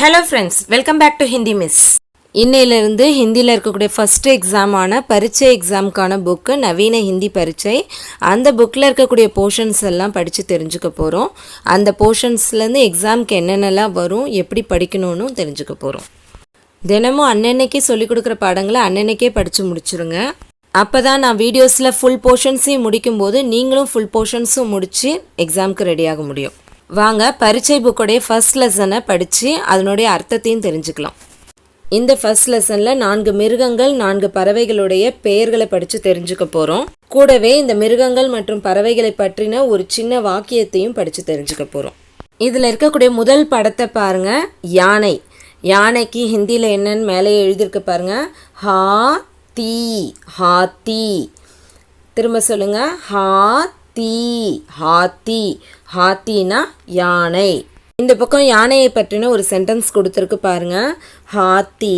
Hello friends welcome back to Hindi miss இன்னையிலிருந்து ஹிந்தியில் இருக்கக்கூடிய ஃபஸ்ட்டு எக்ஸாமான பரீட்சை எக்ஸாமுக்கான புக்கு நவீன ஹிந்தி பரீட்சை அந்த புக்கில் இருக்கக்கூடிய போர்ஷன்ஸ் எல்லாம் படித்து தெரிஞ்சுக்க போகிறோம் அந்த போர்ஷன்ஸ்லேருந்து எக்ஸாமுக்கு என்னென்னலாம் வரும் எப்படி படிக்கணும்னு தெரிஞ்சுக்க போகிறோம் தினமும் அன்னன்னைக்கே சொல்லிக் கொடுக்குற பாடங்களை அன்னன்னைக்கே படித்து முடிச்சிருங்க. அப்போ தான் நான் வீடியோஸில் ஃபுல் போர்ஷன்ஸையும் முடிக்கும்போது நீங்களும் ஃபுல் போர்ஷன்ஸும் முடித்து எக்ஸாமுக்கு ரெடியாக முடியும். வாங்க பரீட்சை புக்கோடைய ஃபர்ஸ்ட் லெசனை படித்து அதனுடைய அர்த்தத்தையும் தெரிஞ்சுக்கலாம். இந்த ஃபர்ஸ்ட் லெசனில் நான்கு மிருகங்கள் நான்கு பறவைகளுடைய பெயர்களை படித்து தெரிஞ்சுக்க போகிறோம் கூடவே இந்த மிருகங்கள் மற்றும் பறவைகளை பற்றின ஒரு சின்ன வாக்கியத்தையும் படித்து தெரிஞ்சுக்க போகிறோம் இதில் இருக்கக்கூடிய முதல் படத்தை பாருங்கள் யானை. யானைக்கு ஹிந்தியில் என்னன்னு மேலே எழுதியிருக்கு பாருங்கள் ஹா தீ ஹாத்தி திரும்ப சொல்லுங்கள் ஹா ஹாத்தி ஹாத்தி ஹாத்தினா யானை. இந்த பக்கம் யானையை பற்றின ஒரு சென்டென்ஸ் கொடுத்துருக்கு பாருங்க. ஹாத்தி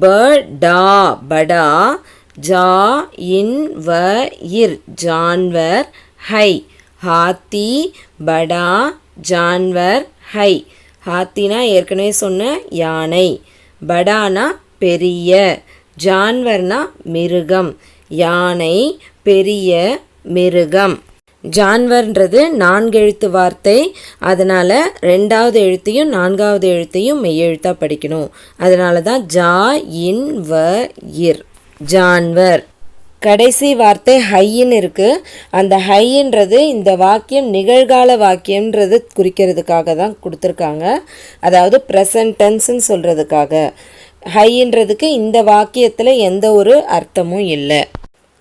படா படா ஜா இன் வ இர் ஜான்வர் ஹை. ஹாத்தி படா ஜான்வர் ஹை. ஹாத்தினா ஏற்கனவே சொன்ன யானை. படானா பெரிய. ஜான்வர்னா மிருகம். யானை பெரிய மிருகம். ஜான்வர்ன்றது நான்கு எழுத்து வார்த்தை. அதனால் ரெண்டாவது எழுத்தையும் நான்காவது எழுத்தையும் மெய்யெழுத்தாக படிக்கணும். அதனால தான் ஜா இன் வ இர். ஜான்வர். கடைசி வார்த்தை ஹையின் இருக்குது அந்த ஹையின்றது இந்த வாக்கியம் நிகழ்கால வாக்கியம்ன்றது குறிக்கிறதுக்காக தான் கொடுத்துருக்காங்க. அதாவது ப்ரெசன்ட் டென்ஸ்ன்னு சொல்கிறதுக்காக ஹைன்றதுக்கு இந்த வாக்கியத்தில் எந்த ஒரு அர்த்தமும் இல்லை.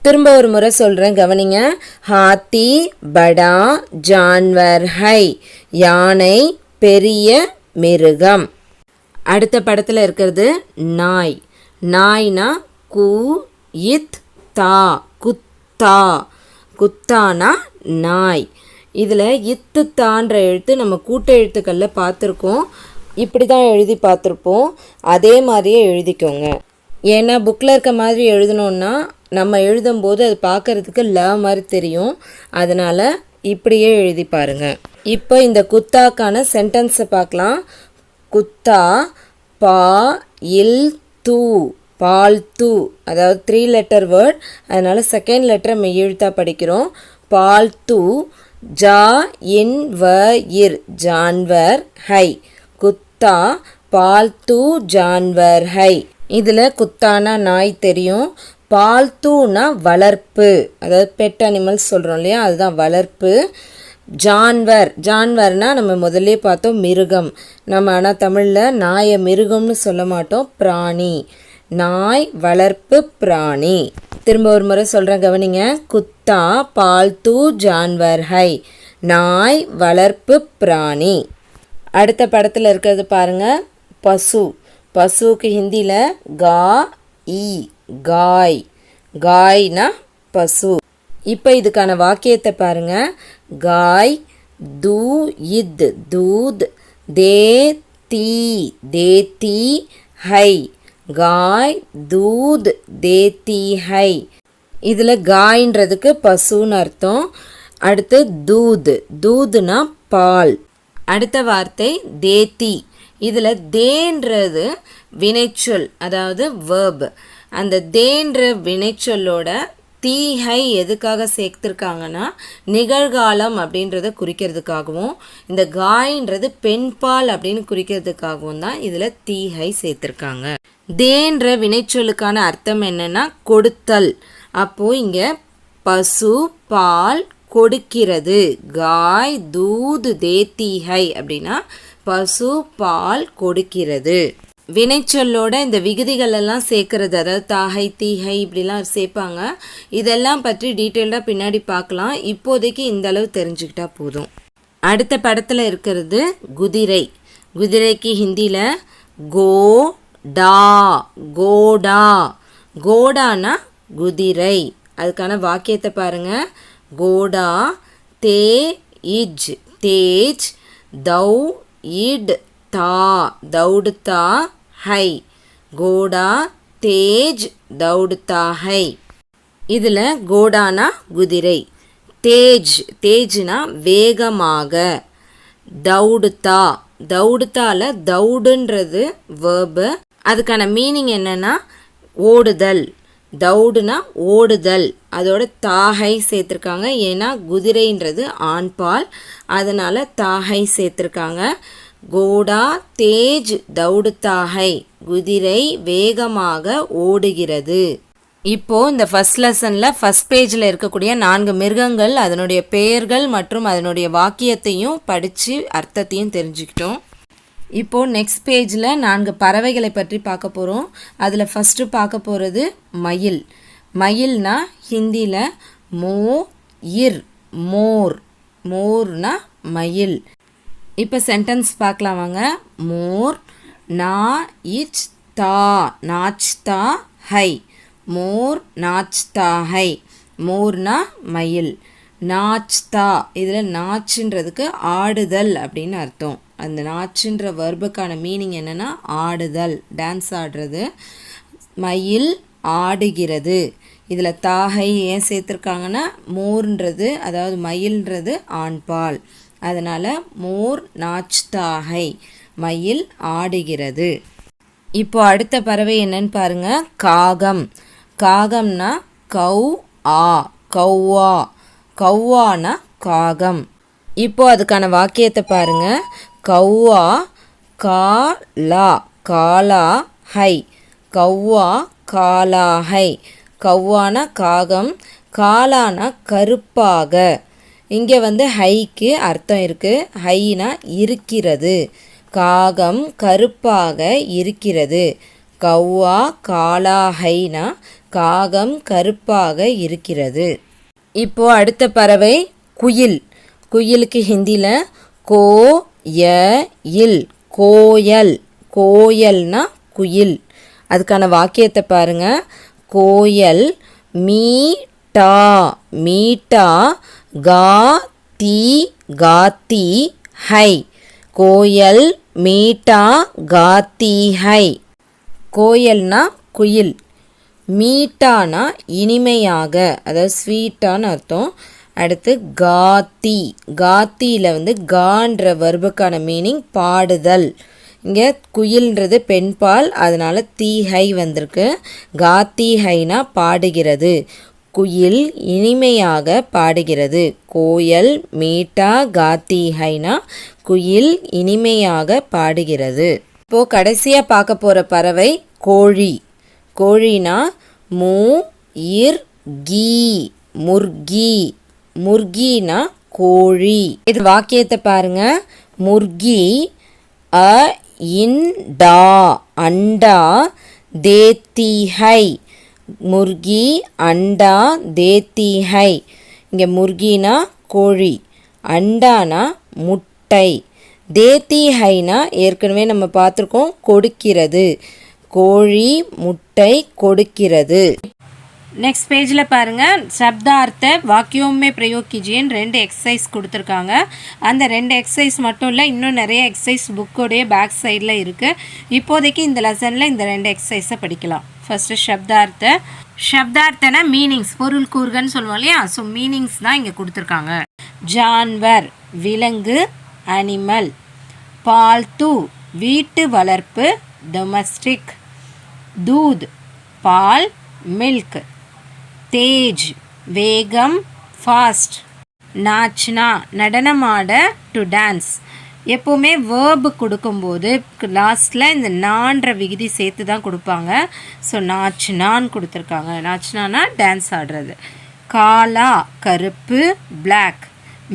திரும்ப ஒரு முறை சொல்கிறேன் கவனிங்க. ஹாத்தி படா ஜான்வர் ஹை. யானை பெரிய மிருகம். அடுத்த படத்தில் இருக்கிறது நாய். நாய்னா கு இத் தா குத்தா. குத்தானா நாய். இதில் இத்து தான்ற எழுத்து நம்ம கூட்ட எழுத்துக்களில் பார்த்துருக்கோம். இப்படி தான் எழுதி பார்த்துருப்போம். அதே மாதிரியே எழுதிக்கோங்க. ஏன்னா புக்கில் இருக்க மாதிரி எழுதணுன்னா நம்ம எழுதும்போது அது பார்க்கறதுக்கு ல மாதிரி தெரியும். அதனால் இப்படியே எழுதி பாருங்க. இப்போ இந்த குத்தாக்கான சென்டென்ஸை பார்க்கலாம். குத்தா பா இல் தூ பால் தூ. அதாவது த்ரீ லெட்டர் வேர்ட் அதனால் செகண்ட் லெட்டரை மெய்யெழுத்தாக படிக்கிறோம். பால் தூ ஜா இன் வ இர். ஜான்வர் ஹை. குத்தா பால் தூ ஜான்வர் ஹை. இதில் குத்தானா நாய் தெரியும். பால்தூனா வளர்ப்பு. அதாவது பெட் அனிமல்ஸ் சொல்கிறோம் இல்லையா? அதுதான் வளர்ப்பு. ஜான்வர். ஜான்வர்னால் நம்ம முதல்ல பார்த்தோம் மிருகம். நம்ம ஆனால் தமிழில் நாயை மிருகம்னு சொல்ல மாட்டோம் பிராணி. நாய் வளர்ப்பு பிராணி. திரும்ப ஒரு முறை சொல்கிறேன் கவனிங்க. குத்தா பால்தூ ஜான்வர். ஹை. நாய் வளர்ப்பு பிராணி. அடுத்த படத்தில் இருக்கிறது பாருங்கள் பசு. பசுவுக்கு ஹிந்தியில் கா இ காய். காய்னா பசு. இப்போ இதுக்கான வாக்கியத்தை பாருங்க. காய் தூ இத் தூத் தே தீ தேத்தி ஹை. காய் தூத் தேத்தி ஹை. இதில் காய்ன்றதுக்கு பசுன்னு அர்த்தம். அடுத்து தூது. தூதுனா பால். அடுத்த வார்த்தை தேத்தி. இதில் தேன்றது வினைச்சொல் அதாவது வேர்பு அந்த தேன்ற வினைச்சொல்லோட தீஹை எதுக்காக சேர்த்துருக்காங்கன்னா நிகழ்காலம் அப்படின்றத குறிக்கிறதுக்காகவும் இந்த காயின்றது பெண்பால் அப்படின்னு குறிக்கிறதுக்காகவும் தான் இதில் தீஹை சேர்த்துருக்காங்க. தேன்ற வினைச்சொல்லுக்கான அர்த்தம் என்னன்னா கொடுத்தல். அப்போது இங்கே பசு பால் கொடுக்கிறது. காய் தூது தேத்தீஹை அப்படின்னா பசு பால் கொடுக்கிறது. வினைச்சொல்லோட இந்த விகுதிகள் எல்லாம் சேர்க்கறது அதாவது தாகை தீகை இப்படிலாம் சேர்ப்பாங்க. இதெல்லாம் பற்றி டீட்டெயில்டாக பின்னாடி பார்க்கலாம். இப்போதைக்கு இந்த அளவு தெரிஞ்சுக்கிட்டா போதும். அடுத்த படத்தில் இருக்கிறது குதிரை. குதிரைக்கு ஹிந்தியில் கோ டா கோடா. கோடானா குதிரை. அதுக்கான வாக்கியத்தை பாருங்கள் கோடா தே இஜ் தேஜ் தௌ இட் தா. தௌடுத்தா ஹை. கோடா தேஜ் தௌடுத்தா ஹை. இதில் கோடானா குதிரை. தேஜ் தேஜ்னா வேகமாக. தௌடுத்தா தௌடுத்தால தௌடுன்றது வேர்பு அதுக்கான மீனிங் என்னென்னா ஓடுதல். தௌடுனா ஓடுதல். அதோட தாகை சேர்த்துருக்காங்க. ஏன்னா குதிரைன்றது ஆண்பால். அதனால் தாகை சேர்த்துருக்காங்க. கோடா தேஜ் தௌடுத்தாகை குதிரை வேகமாக ஓடுகிறது. இப்போ இந்த ஃபர்ஸ்ட் லெசன்ல ஃபர்ஸ்ட் பேஜில் இருக்கக்கூடிய நான்கு மிருகங்கள் அதனுடைய பெயர்கள் மற்றும் அதனுடைய வாக்கியத்தையும் படித்து அர்த்தத்தையும் தெரிஞ்சுக்கிட்டோம். இப்போ நெக்ஸ்ட் பேஜில் நான்கு பறவைகளை பற்றி பார்க்க போகிறோம் அதில் ஃபஸ்ட்டு பார்க்க போகிறது மயில். மயில்னா ஹிந்தியில் மோ இர் மோர். மோர்னா மயில். இப்போ சென்டென்ஸ் பார்க்கலாம் வாங்க. மோர் நா இச் தா நாச் தா ஹை. மோர் நாச் தா ஹை. மோர்னா மயில். நாச்தா இதில் நாச்சுன்றதுக்கு ஆடுதல் அப்படின்னு அர்த்தம். அந்த நாச்சுன்ற வர்புக்கான மீனிங் என்னென்னா ஆடுதல் டான்ஸ் ஆடுறது. மயில் ஆடுகிறது. இதில் தாகை ஏன் சேர்த்துருக்காங்கன்னா மோர்ன்றது அதாவது மயில்ன்றது ஆண்பால். அதனால் மோர் நாச்தாகை மயில் ஆடுகிறது. இப்போ அடுத்த பறவை என்னன்னு பாருங்க. காகம். காகம்னா கௌ ஆ கௌவா. கௌவானா காகம். இப்போ அதுக்கான வாக்கியத்தை பாருங்க. கௌவா காலா காலா ஹை. கௌவா காலா ஹை. கௌவானா காகம். காலானா கருப்பாக. இங்கே வந்து ஹைக்கு அர்த்தம் இருக்குது ஹைனா இருக்கிறது. காகம் கருப்பாக இருக்கிறது. கௌவா காலா ஹைனா காகம் கருப்பாக இருக்கிறது. இப்போ அடுத்த பறவை குயில். குயிலுக்கு ஹிந்தியில் கோ ய இல். கோயல். கோயல்னா குயில். அதுக்கான வாக்கியத்தை பாருங்க. கோயல் மீட்டா மீட்டா கா தீ காத்தி ஹை. கோயல் மீட்டா காத்தி ஹை. கோயல்னா குயில். மீட்டானா இனிமையாக அதாவது ஸ்வீட்டான்னு அர்த்தம். அடுத்து காத்தி. காத்தியில் வந்து கான்ற வர்புக்கான மீனிங் பாடுதல். இங்கே குயில்ன்றது பெண்பால் அதனால் தீ ஹை வந்திருக்கு. காத்தி ஹைனா பாடுகிறது. குயில் இனிமையாக பாடுகிறது. கோயல் மீட்டா காத்தி ஹைனா குயில் இனிமையாக பாடுகிறது. இப்போது கடைசியாக பார்க்க போகிற பறவை கோழி. கோழினா மூ இர் கீ முர்கி. முர்கினா கோழி. இது வாக்கியத்தை பாருங்க. முர்கி அ இன் டா அண்டா தேத்தி ஹை முர்கி அண்டா தேத்தி ஹை இங்கே முர்கினா கோழி அண்டானா முட்டை. தேத்தி ஹைனா ஏற்கனவே நம்ம பார்த்துருக்கோம் கொடுக்கிறது. கோழி முட்டை கொடுக்கிறது. நெக்ஸ்ட் பேஜில் பாருங்கள் சப்தார்த்த வாக்கியோமே பிரயோக் ரெண்டு எக்ஸசைஸ் கொடுத்துருக்காங்க. அந்த ரெண்டு எக்ஸசைஸ் மட்டும் இல்லை இன்னும் நிறைய எக்ஸசைஸ் புக்கோடைய பேக் சைடில் இருக்குது இப்போதைக்கு இந்த லெசனில் இந்த ரெண்டு எக்ஸசைஸை படிக்கலாம். ஃபஸ்ட்டு சப்தார்த்த சப்தார்த்தனா மீனிங்ஸ் பொருள் கூறுகன்னு சொல்லுவோம் இல்லையா? ஸோ மீனிங்ஸ் தான் இங்கே கொடுத்துருக்காங்க. ஜான்வர் விலங்கு அனிமல் பால்து வீட்டு வளர்ப்பு டொமஸ்டிக் தூத் பால் மில்க் தேஜ் வேகம் ஃபாஸ்ட் நாச்னா நடனமாட டு டான்ஸ் எப்போவுமே வேர்பு கொடுக்கும்போது லாஸ்ட்டில் இந்த நான்ற விகுதி சேர்த்து தான் கொடுப்பாங்க ஸோ நாச்னான்னு கொடுத்துருக்காங்க. நாச்சுனானா டான்ஸ் ஆடுறது. காலா கருப்பு பிளாக்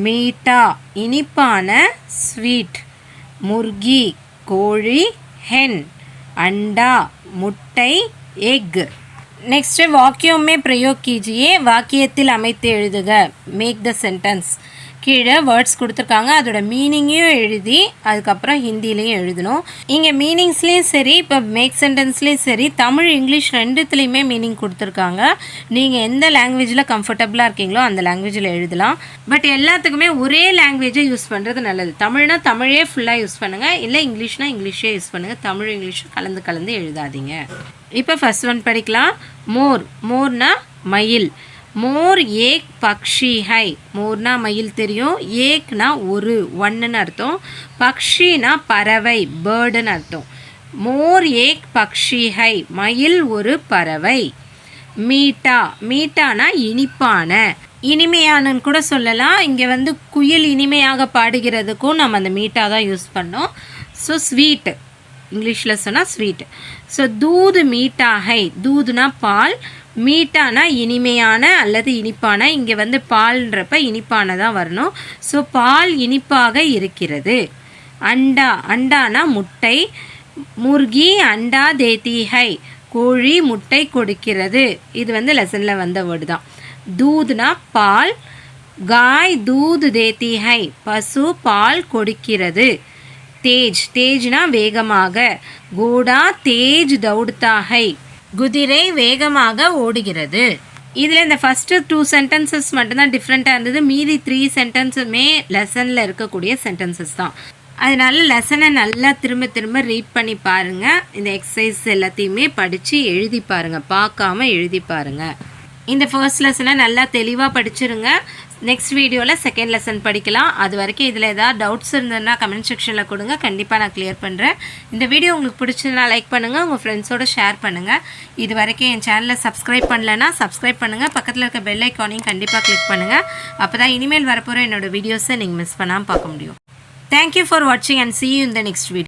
மீட்டா இனிப்பான ஸ்வீட் முர்கி கோழி ஹென் அண்டா முட்டை எக் நெக்ஸ்ட்டு வாக்கியமே பிரயோக் கீஜியே வாக்கியத்தில் அமைத்து எழுதுக. மேக் த சென்டென்ஸ் கீழே வேர்ட்ஸ் கொடுத்துருக்காங்க. அதோட மீனிங்கையும் எழுதி அதுக்கப்புறம் ஹிந்திலையும் எழுதணும். இங்கே மீனிங்ஸ்லேயும் சரி இப்போ மேக் சென்டென்ஸ்லேயும் சரி தமிழ் இங்கிலீஷ் ரெண்டுத்துலேயுமே மீனிங் கொடுத்துருக்காங்க. நீங்கள் எந்த லாங்குவேஜில் கம்ஃபர்டபுளாக இருக்கீங்களோ அந்த லாங்குவேஜில் எழுதலாம். பட் எல்லாத்துக்குமே ஒரே லாங்குவேஜை யூஸ் பண்ணுறது நல்லது. தமிழ்னா தமிழே ஃபுல்லாக யூஸ் பண்ணுங்கள் இல்லை இங்கிலீஷ்னா இங்கிலீஷே யூஸ் பண்ணுங்கள் தமிழ் இங்கிலீஷும் கலந்து கலந்து எழுதாதீங்க. இப்போ ஃபர்ஸ்ட் ஒன் படிக்கலாம். மோர். மோர்னா மயில். மோர் ஏக் பக்ஷி ஹை. மோர்னா மயில் தெரியும். ஏக்னா ஒரு ஒன்றுன்னு அர்த்தம். பக்ஷினா பறவை பேர்டுன்னு அர்த்தம். மோர் ஏக் பக்ஷி ஹை. மயில் ஒரு பறவை. மீட்டா. மீட்டானா இனிப்பான. இனிமையானன்னு கூட சொல்லலாம். இங்கே வந்து குயில் இனிமையாக பாடுகிறதுக்கும் நம்ம அந்த மீட்டா தான் யூஸ் பண்ணோம். ஸோ ஸ்வீட்டு இங்கிலீஷில் சொன்னால் ஸ்வீட் ஸோ தூது மீட்டாகை தூதுனா பால். மீட்டானா இனிமையான அல்லது இனிப்பான? இங்கே வந்து பால்ன்றப்ப இனிப்பான தான் வரணும். ஸோ பால் இனிப்பாக இருக்கிறது. அண்டா அண்டானா முட்டை. முர்கி அண்டா தேத்தி ஹை. கோழி முட்டை கொடுக்கிறது. இது வந்து லெசனில் வந்த வேர்டு தான். தூதுனா பால். காய் தூது தேத்தி ஹை. பசு பால் கொடுக்கிறது. தேஜ் தேஜ்னா வேகமாக. கோடா தேஜ் தௌடுதா ஹை. குதிரை வேகமாக ஓடுகிறது. இதில் இந்த ஃபஸ்ட்டு டூ சென்டென்சஸ் மட்டும்தான் டிஃப்ரெண்ட்டாக இருந்தது. மீதி த்ரீ சென்டென்ஸுமே லெசனில் இருக்கக்கூடிய சென்டென்சஸ் தான். அதனால லெசனை நல்லா திரும்ப திரும்ப ரீட் பண்ணி பாருங்கள் இந்த எக்ஸசைஸ் எல்லாத்தையுமே படித்து எழுதி பாருங்கள் பார்க்காம எழுதி பாருங்கள் இந்த ஃபர்ஸ்ட் லெசனை நல்லா தெளிவாக படிச்சிருங்க. நெக்ஸ்ட் வீடியோவில் செகண்ட் லெசன் படிக்கலாம். அது வரைக்கும் இதில் ஏதாவது டவுட்ஸ் இருந்ததுன்னா கமெண்ட் செக்ஷனில் கொடுங்க. கண்டிப்பாக நான் கிளியர் பண்ணுறேன் இந்த வீடியோ உங்களுக்கு பிடிச்சதுனா லைக் பண்ணுங்கள் உங்கள் ஃப்ரெண்ட்ஸோட ஷேர் பண்ணுங்கள் இது வரைக்கும் என் சேனலை சப்ஸ்கிரைப் பண்ணலைன்னா சப்ஸ்கிரைப் பண்ணுங்கள் பக்கத்தில் இருக்க பெல் ஐக்கானையும் கண்டிப்பாக கிளிக் பண்ணுங்கள் அப்போ தான் இனிமேல் வரப்போகிற என்னோடய வீடியோஸை நீங்கள் மிஸ் பண்ணாமல் பார்க்க முடியும். தேங்க்யூ ஃபார் வாட்சிங் அண்ட் சி யூ இந்த நெக்ஸ்ட் வீடியோ